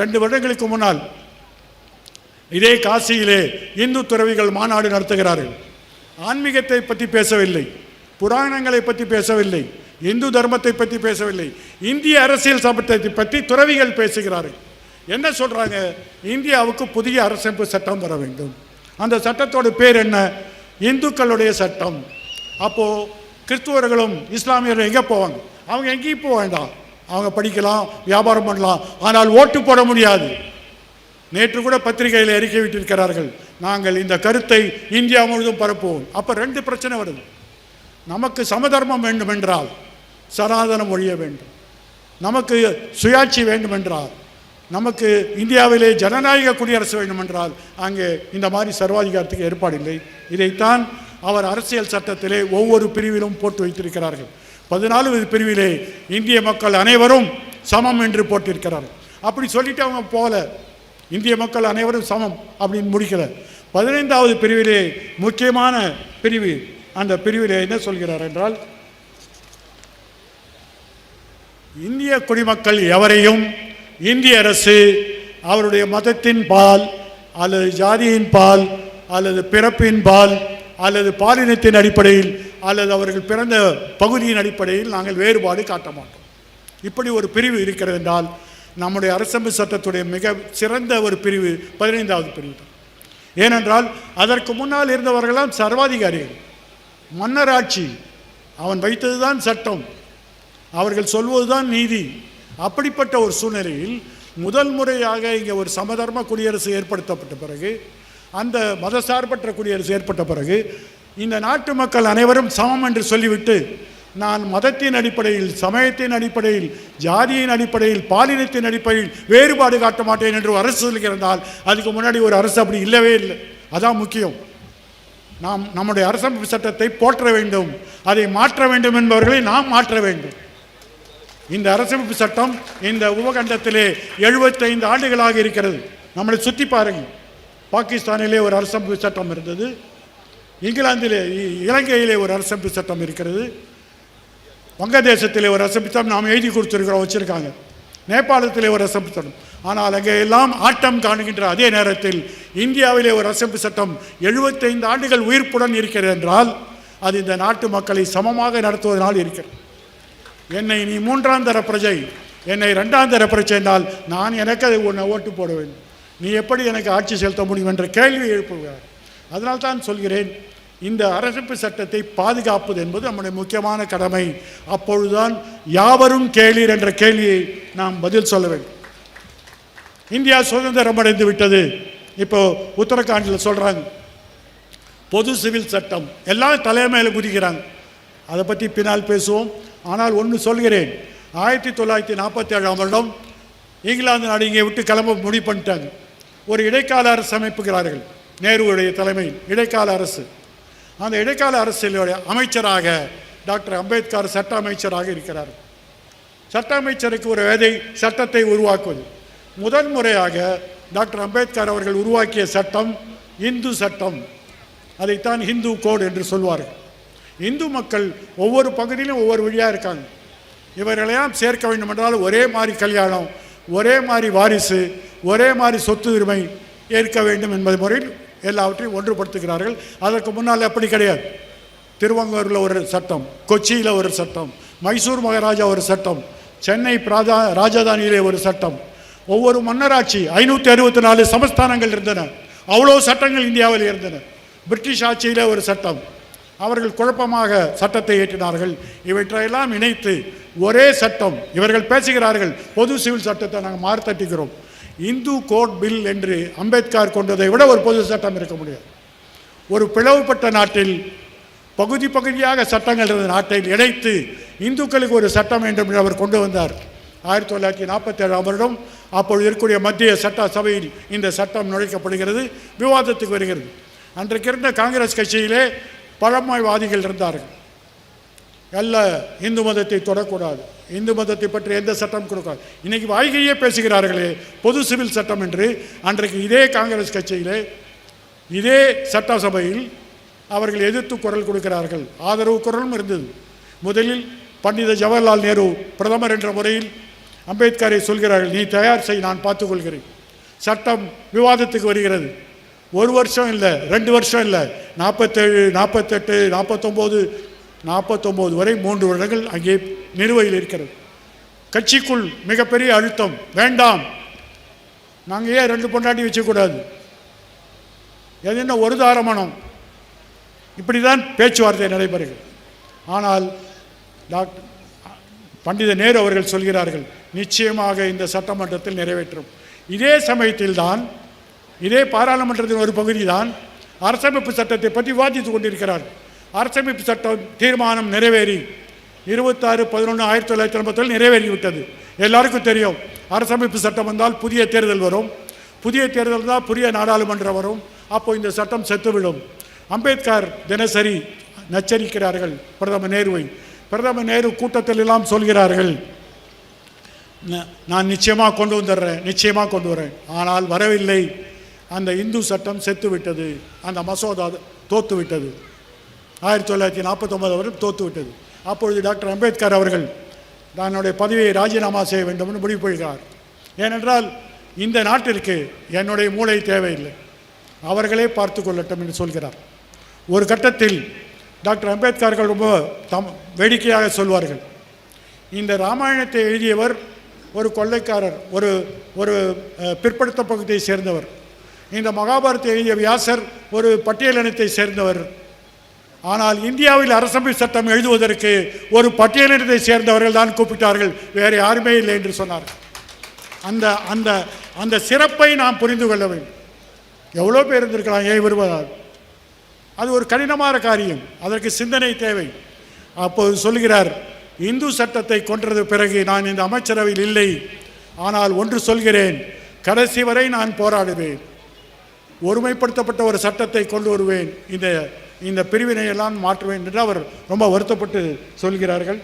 ரெண்டு வருடங்களுக்கு முன்னால் இதே காசியிலே இந்து துறவிகள் மாநாடு நடத்துகிறார்கள். ஆன்மீகத்தை பற்றி பேசவில்லை புராணங்களை பற்றி பேசவில்லை இந்து தர்மத்தை பற்றி பேசவில்லை இந்திய அரசியல் சட்டத்தை பற்றி துறவிகள் பேசுகிறார்கள். என்ன சொல்கிறாங்க இந்தியாவுக்கு புதிய அரசமைப்பு சட்டம் வர வேண்டும். அந்த சட்டத்தோட பேர் என்ன? இந்துக்களுடைய சட்டம். அப்போ கிறிஸ்துவர்களும் இஸ்லாமியர்களும் எங்கே போவாங்க? அவங்க எங்கேயும் போக வேண்டாம். அவங்க படிக்கலாம் வியாபாரம் பண்ணலாம். ஆனால் ஓட்டு போட முடியாது. நேற்று கூட பத்திரிகையில் அறிக்கை விட்டிருக்கிறார்கள். நாங்கள் இந்த கருத்தை இந்தியா முழுவதும் பரப்புவோம். அப்போ ரெண்டு பிரச்சனை வருது. நமக்கு சமதர்மம் வேண்டுமென்றால் சனாதனம் ஒழிய வேண்டும். நமக்கு சுயாட்சி வேண்டுமென்றால் நமக்கு இந்தியாவிலே ஜனநாயக குடியரசு வேண்டுமென்றால் அங்கே இந்த மாதிரி சர்வாதிகாரத்துக்கு ஏற்பாடில்லை இதைத்தான் அவர் அரசியல் சட்டத்திலே ஒவ்வொரு பிரிவிலும் போட்டு வைத்திருக்கிறார்கள். பதினாலு பிரிவிலே இந்திய மக்கள் அனைவரும் சமம் என்று போட்டிருக்கிறார்கள் அப்படி சொல்லிட்டு அவங்க போகல. இந்திய மக்கள் அனைவரும் சமம் அப்படின்னு முடிக்கல. பதினைந்தாவது பிரிவிலே முக்கியமான பிரிவு. அந்த பிரிவிலே என்ன சொல்கிறார் என்றால் இந்திய குடிமக்கள் எவரையும் இந்திய அரசு அவருடைய மதத்தின் பால் அல்லது ஜாதியின் பால் அல்லது பிறப்பின் பால் அல்லது பாலினத்தின் அடிப்படையில் அல்லது அவர்கள் பிறந்த பகுதியின் அடிப்படையில் நாங்கள் வேறுபாடு காட்ட மாட்டோம். இப்படி ஒரு பிரிவு இருக்கிறது என்றால் நம்முடைய அரசமைப்பு சட்டத்துடைய மிக சிறந்த ஒரு பிரிவு பதினைந்தாவது பிரிவு. தான் ஏனென்றால் அதற்கு முன்னால் இருந்தவர்களாம் சர்வாதிகாரிகள். மன்னராட்சி அவன் வைத்ததுதான் சட்டம் அவர்கள் சொல்வதுதான் நீதி. அப்படிப்பட்ட ஒரு சூழ்நிலையில் முதல் முறையாக இங்கே ஒரு சமதர்ம குடியரசு ஏற்படுத்தப்பட்ட பிறகு அந்த மதசார்பற்ற குடியரசு ஏற்பட்ட பிறகு இந்த நாட்டு மக்கள் அனைவரும் சமம் என்று சொல்லிவிட்டு நான் மதத்தின் அடிப்படையில் சமயத்தின் அடிப்படையில் ஜாதியின் அடிப்படையில் பாலினத்தின் அடிப்படையில் வேறுபாடு காட்ட மாட்டேன் என்று அரசு சொல்லியிருந்தால் அதுக்கு முன்னாடி ஒரு அரசு அப்படி இல்லவே இல்லை. அதான் முக்கியம். நாம் நம்முடைய அரசமைப்பு சட்டத்தை போற்ற வேண்டும். அதை மாற்ற வேண்டும் என்பவர்களை நாம் மாற்ற வேண்டும். இந்த அரசமைப்பு சட்டம் இந்த உபகண்டத்திலே 75 ஆண்டுகளாக இருக்கிறது. நம்மளை சுற்றி பாருங்கள். பாகிஸ்தானிலே ஒரு அரசமைப்பு சட்டம் இருந்தது. இங்கிலாந்திலே இ- இலங்கையிலே ஒரு அரசமைப்பு சட்டம் இருக்கிறது. வங்கதேசத்திலே ஒரு அரசமைப்பு சட்டம் நாம் எழுதி கொடுத்துருக்கிறோம் வச்சிருக்காங்க. நேபாளத்திலே ஒரு அரசமைப்பு சட்டம். ஆனால் அங்கே எல்லாம் ஆட்டம் காணுகின்ற அதே நேரத்தில் இந்தியாவிலே ஒரு அரசமைப்பு சட்டம் 75 ஆண்டுகள் உயிர்ப்புடன் இருக்கிறது என்றால் அது இந்த நாட்டு மக்களை சமமாக நடத்துவதனால் இருக்கிறது. என்னை நீ மூன்றாம் தர பிரஜை என்னை ரெண்டாம் தர பிரஜை என்றால் நான் எனக்கு அதை உன்னை ஓட்டு போட வேண்டும். நீ எப்படி எனக்கு ஆட்சி செலுத்த முடியும் என்ற கேள்வி எழுப்புகிறார். அதனால் தான் சொல்கிறேன் இந்த அரசமைப்பு சட்டத்தை பாதுகாப்பது என்பது நம்முடைய முக்கியமான கடமை. அப்பொழுதுதான் யாவரும் கேளீர் என்ற கேள்வியை நாம் பதில் சொல்ல வேண்டும். இந்தியா சுதந்திரம் அடைந்து விட்டது. இப்போ உத்தரகாண்டில் சொல்கிறாங்க பொது சிவில் சட்டம். எல்லாம் தலைமையில் குதிக்கிறாங்க. அதை பற்றி பின்னால் பேசுவோம். ஆனால் ஒன்று சொல்கிறேன் ஆயிரத்தி தொள்ளாயிரத்தி நாற்பத்தி ஏழாம் வருடம் இங்கிலாந்து நாடு இங்கே விட்டு கிளம்ப முடிவு பண்ணிட்டாங்க. ஒரு இடைக்கால அரசு அமைப்புகிறார்கள் நேருவுடைய தலைமையில் இடைக்கால அரசு. அந்த இடைக்கால அரசியலுடைய அமைச்சராக டாக்டர் அம்பேத்கர் சட்ட அமைச்சராக இருக்கிறார். சட்ட அமைச்சருக்கு ஒரு வேதை சட்டத்தை உருவாக்குவது. முதன் முறையாக டாக்டர் அம்பேத்கர் அவர்கள் உருவாக்கிய சட்டம் இந்து சட்டம். அதைத்தான் ஹிந்து கோட் என்று சொல்வார்கள். இந்து மக்கள் ஒவ்வொரு பகுதியிலும் ஒவ்வொரு வழியாக இருக்காங்க. இவர்களையெல்லாம் சேர்க்க வேண்டும் என்றால் ஒரே மாதிரி கல்யாணம் ஒரே மாதிரி வாரிசு ஒரே மாதிரி சொத்து உரிமை ஏற்க வேண்டும் என்பது முறையில் எல்லாவற்றையும் ஒன்றுபடுத்துகிறார்கள். அதற்கு முன்னால் அப்படி கிடையாது. திருவங்கூரில் ஒரு சட்டம் கொச்சியில் ஒரு சட்டம் மைசூர் மகாராஜா ஒரு சட்டம் சென்னை பிராதா ராஜதானியிலே ஒரு சட்டம். ஒவ்வொரு மன்னராட்சி ஐநூற்றி அறுபத்தி நாலு சமஸ்தானங்கள் இருந்தன. அவ்வளோ சட்டங்கள் இந்தியாவில் இருந்தன. பிரிட்டிஷ் ஆட்சியில் ஒரு சட்டம். அவர்கள் குழப்பமாக சட்டத்தை ஏற்றினார்கள். இவற்றையெல்லாம் இணைத்து ஒரே சட்டம். இவர்கள் பேசுகிறார்கள் பொது சிவில் சட்டத்தை நாங்கள் மார்த்தட்டிக்கிறோம். இந்து கோட் பில் என்று அம்பேத்கர் கொண்டதை விட ஒரு பொது சட்டம் இருக்க முடியாது. ஒரு பிளவுபட்ட நாட்டில் பகுதி பகுதியாக சட்டங்கள் இருந்த நாட்டை இணைத்து இந்துக்களுக்கு ஒரு சட்டம் வேண்டும் என்று அவர் கொண்டு வந்தார். ஆயிரத்தி தொள்ளாயிரத்தி நாற்பத்தேழாம் வருடம் அப்பொழுது இருக்கக்கூடிய மத்திய சட்ட சபையில் இந்த சட்டம் நுழைக்கப்படுகிறது விவாதத்துக்கு வருகிறது. அன்றைக்கு இருந்த காங்கிரஸ் கட்சியிலே பழமைவாதிகள் இருந்தார்கள். அல்ல இந்து மதத்தை தொடக்கூடாது. இந்து மதத்தை பற்றி எந்த சட்டம் கொடுக்காது. இன்னைக்கு வாழ்க்கையே பேசுகிறார்களே பொது சிவில் சட்டம் என்று. அன்றைக்கு இதே காங்கிரஸ் கட்சியிலே இதே சட்டசபையில் அவர்கள் எதிர்த்து குரல் கொடுக்கிறார்கள். ஆதரவு குரலும் இருந்தது. முதலில் பண்டித ஜவஹர்லால் நேரு பிரதமர் என்ற முறையில் அம்பேத்கரை சொல்கிறார்கள் நீ தயார் செய் நான் பார்த்துக்கொள்கிறேன். சட்டம் விவாதத்துக்கு வருகிறது. ஒரு வருஷம் இல்லை ரெண்டு வருஷம் இல்லை. நாற்பத்தேழு நாற்பத்தெட்டு நாற்பத்தொம்போது நாற்பத்தொம்போது வரை மூன்று வருடங்கள் அங்கே நிலுவையில் இருக்கிறது. கட்சிக்குள் மிகப்பெரிய அழுத்தம் வேண்டாம். நாங்கள் ஏன் ரெண்டு பொண்டாட்டி வச்சக்கூடாது? அது என்ன ஒரு தாரமணம்? இப்படி தான் பேச்சுவார்த்தை நடைபெறுகிறது. ஆனால் டாக்டர் பண்டித நேரு அவர்கள் சொல்கிறார்கள் நிச்சயமாக இந்த சட்டமன்றத்தில் நிறைவேற்றும். இதே சமயத்தில் தான் இதே பாராளுமன்றத்தின் ஒரு பகுதி தான் அரசமைப்பு சட்டத்தை பற்றி விவாதித்துக் கொண்டிருக்கிறார்கள். அரசமைப்பு சட்டம் தீர்மானம் நிறைவேறி இருபத்தாறு பதினொன்று ஆயிரத்தி தொள்ளாயிரத்தி ஐம்பத்தில் நிறைவேறிவிட்டது. எல்லாருக்கும் தெரியும் அரசமைப்பு சட்டம் வந்தால் புதிய தேர்தல் வரும். புதிய தேர்தல் தான் புதிய நாடாளுமன்றம் வரும். அப்போ இந்த சட்டம் செத்துவிடும். அம்பேத்கர் தினசரி நச்சரிக்கிறார்கள் பிரதமர் நேருவை. பிரதமர் நேரு கூட்டத்தில் எல்லாம் சொல்கிறார்கள் "ந- நான் நிச்சயமாக கொண்டு வந்துடுறேன் நிச்சயமாக கொண்டு வரேன். ஆனால் வரவில்லை. அந்த இந்து சட்டம் செத்து விட்டது அந்த மசோதா தோத்துவிட்டது. ஆயிரத்தி தொள்ளாயிரத்தி நாற்பத்தொம்பது வருடம் தோத்துவிட்டது அப்பொழுது டாக்டர் அம்பேத்கர் அவர்கள் தன்னுடைய பதவியை ராஜினாமா செய்ய வேண்டும் என்று முடிவு கொள்கிறார் ஏனென்றால் இந்த நாட்டிற்கு என்னுடைய மூளை தேவையில்லை. அவர்களே பார்த்து கொள்ளட்டும் என்று சொல்கிறார். ஒரு கட்டத்தில் டாக்டர் அம்பேத்கர்கள் ரொம்ப தம் வேடிக்கையாக சொல்வார்கள். இந்த ராமாயணத்தை எழுதியவர் ஒரு கொள்ளைக்காரர் ஒரு ஒரு பிற்படுத்த பகுதியை சேர்ந்தவர். இந்த மகாபாரத்தை எழுதிய வியாசர் ஒரு பட்டியலினத்தை சேர்ந்தவர். ஆனால் இந்தியாவில் அரசமை சட்டம் எழுதுவதற்கு ஒரு பட்டியலினத்தை சேர்ந்தவர்கள் தான் கூப்பிட்டார்கள். வேறு யாருமே இல்லை என்று சொன்னார் அந்த அந்த அந்த சிறப்பை நாம் புரிந்து கொள்ள வேண்டும். எவ்வளோ பேர் இருந்திருக்கலாம் ஏன் விரும்புகிறார்? அது ஒரு கடினமான காரியம். அதற்கு சிந்தனை தேவை. அப்போது சொல்கிறார் இந்து சட்டத்தை கொன்றது பிறகு நான் இந்த அமைச்சரவையில் இல்லை. ஆனால் ஒன்று சொல்கிறேன் கடைசி வரை நான் போராடுவேன். ஒருமைப்படுத்தப்பட்ட ஒரு சட்டத்தை கொண்டு வருவேன். இந்த இந்த பிரிவினை எல்லாம் மாற்றுவேன் என்று அவர் ரொம்ப வருத்தப்பட்டு சொல்கிறார்கள்.